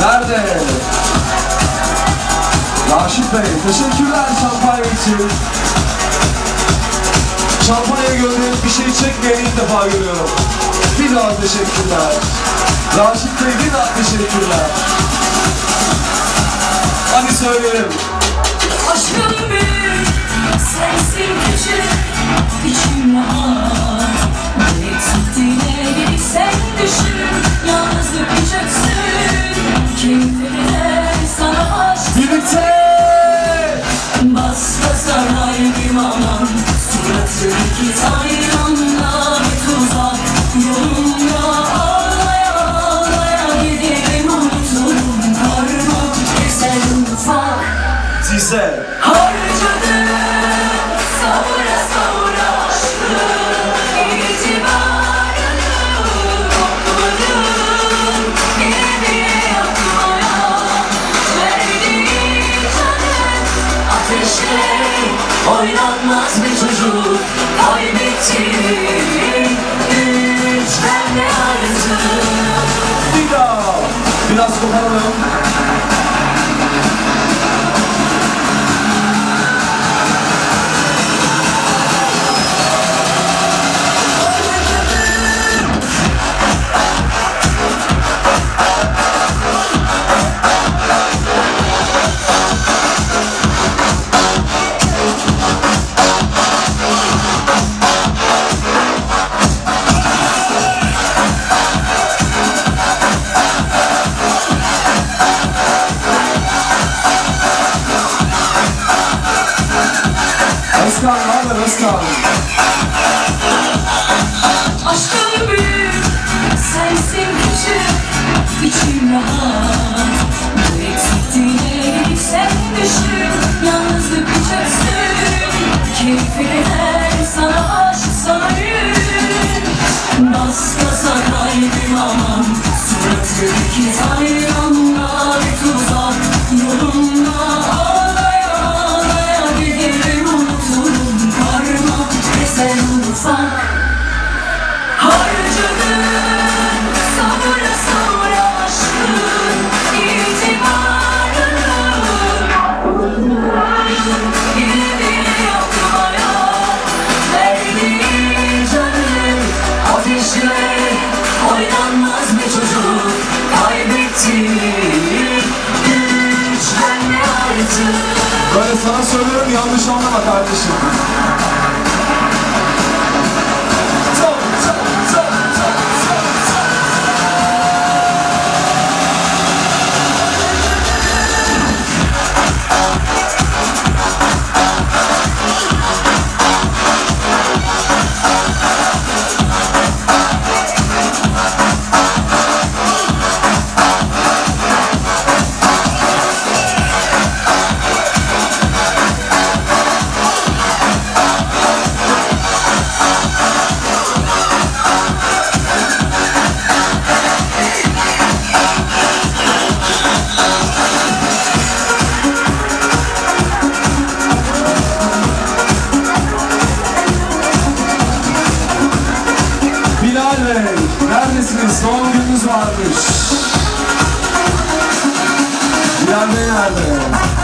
nerede? Raşit Bey, teşekkürler şampanya için. Şampanya gönderip bir şey çekmeyen ilk defa görüyorum. Bir daha teşekkürler. Raşit Bey bir daha teşekkürler. Hadi söyleyelim. Aşkım büyük, sensin küçük, içim rahat. Size. Harcadım Özkan, haber Özkan? Aşkım büyük, sensin küçük, içim rahat. Bu eksikliğine gelip sen düşün, yalnızlık bulacaksın. Keyfine der sana aşk sana yün. Bas gaza kalbim aman, suratı iki ayranla neredesiniz? Doğum gününüz varmış. Bey nerede?